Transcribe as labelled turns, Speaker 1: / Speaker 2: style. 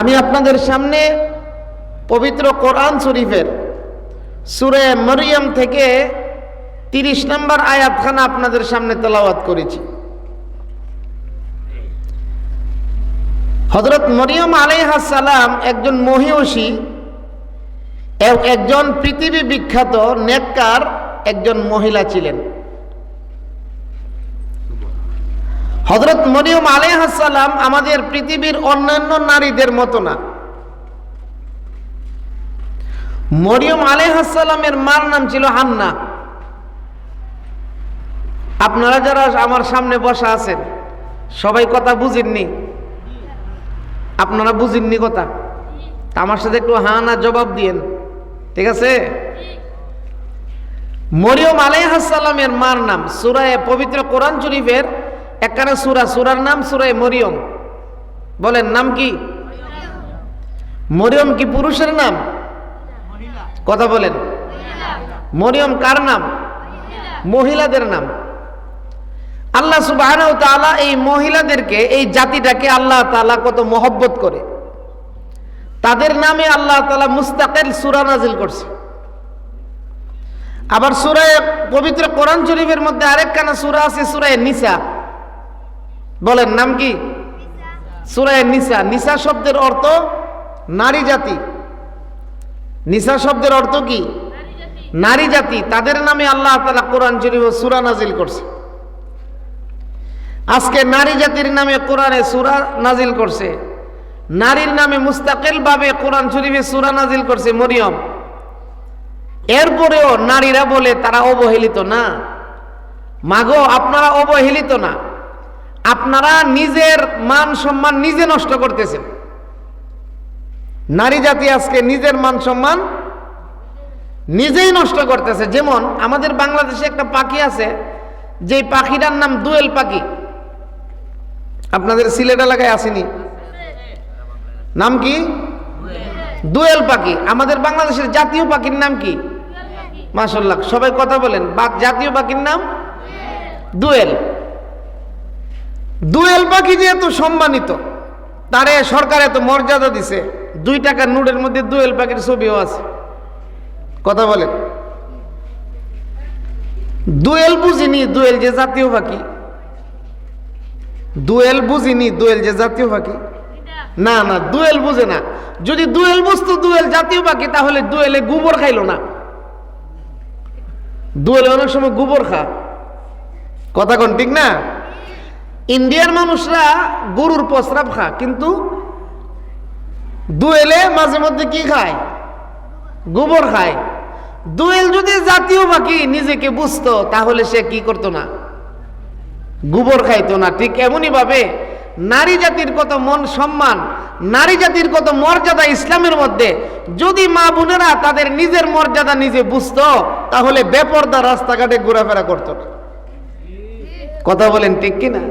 Speaker 1: আমি আপনাদের সামনে পবিত্র কোরআন শরীফের সুরে মরিয়ম থেকে তিরিশ নম্বর আয়াতখানা আপনাদের সামনে তেলাওয়াত করেছি। হজরত মরিয়ম আলাইহাসালাম একজন মহিষী একজন পৃথিবী বিখ্যাত নেককার একজন মহিলা ছিলেন। হজরত মরিয়ম আলাইহাসালাম আমাদের পৃথিবীর অন্যান্য নারীদের মতো না। মরিয়ম আলাইহাসালামের মার নাম ছিল হান্না। আপনারা যারা আমার সামনে বসা আছেন, সবাই কথা বুঝেননি। আপনারা বুঝেননি কথা। আমার সাথে একটু হা না জবাব দিয়েন। ঠিক আছে? মরিয়ম আলাইহাসালামের মার নাম সুরায় পবিত্র কোরআন শরীফের একখানা সুরা, সুরার নাম সুরায় মরিয়ম। বলেন, নাম কি? মরিয়ম কি পুরুষের নাম? কথা বলেন। মরিয়ম কার নাম? মহিলাদের নাম। আল্লাহ সুবাহ এই মহিলাদেরকে, এই জাতিটাকে আল্লাহ তাআলা কত মহব্বত করে। তাদের নামে আল্লাহ তালা মুস্তাকিল সূরা নাজিল করছে। আবার সুরায় পবিত্র কোরআন শরীফের মধ্যে আরেকখানা সূরা আছে, সুরায় নিসা। বলেন নাম কি? সূরায়ে নিসা। নিসা শব্দের অর্থ নারী জাতি। নিসা শব্দের অর্থ কি? নারী জাতি। তাদের নামে আল্লাহ তাআলা কোরআন শরীফ সূরা নাজিল করছে। আজকে নারী জাতির নামে কোরআনে সুরা নাজিল করছে। নারীর নামে মুস্তাকিল ভাবে কোরআন শরীফে সুরা নাজিল করছে মরিয়ম। এরপরেও নারীরা বলে তারা অবহেলিত না। মাগো আপনারা অবহেলিত না। আপনারা নিজের মান সম্মান নিজে নষ্ট করতেছেন। নারী জাতি আজকে নিজের মান সম্মান নিজেই নষ্ট করতেছে। যেমন আমাদের বাংলাদেশে একটা পাখি আছে যে পাখিটার নাম দুয়েল পাখি। আপনাদের সিলেট এলাকায় আসেনি? নাম কি? দুয়েল পাখি। আমাদের বাংলাদেশের জাতীয় পাখির নাম কি? মাসাল্লাহ সবাই কথা বলেন। জাতীয় পাখির নাম? দুয়েল। দুয়েল পাখি যে এত সম্মানিত, তারে সরকার এত মর্যাদা দিছে, দুই টাকার নোটের মধ্যে দুয়েল পাখির ছবিও আছে। কথা বলেন। দুয়েল বুঝিনি, দুয়েল যে জাতীয় পাখি। দুয়েল বুঝিনি, দুয়েল যে জাতীয় পাখি। না না, দুয়েল বুঝে না। যদি দুয়েল বুঝতো দুয়েল জাতীয় পাখি, তাহলে দুয়েলে গোবর খাইলো না। দুয়েলে অনেক সময় গোবর খা। কথা কোন, ঠিক না? ইন্ডিয়ার মানুষরা গরুর প্রস্রাব খা কিন্তু দুয়েলে মাঝে মধ্যে কি খায়? গোবর খায়। দুয়েল যদি জাতীয় পাখি নিজেকে বুঝতো, তাহলে সে কি করতো না? গোবর খাইতো না। ঠিক এমনই ভাবে নারী জাতির কত মন সম্মান, নারী জাতির কত মর্যাদা ইসলামের মধ্যে, যদি মা বোনেরা তাদের নিজের মর্যাদা নিজে বুঝতো, তাহলে বেপর্দা রাস্তাঘাটে ঘোরাফেরা করতো না। কথা বলেন ঠিক কিনা?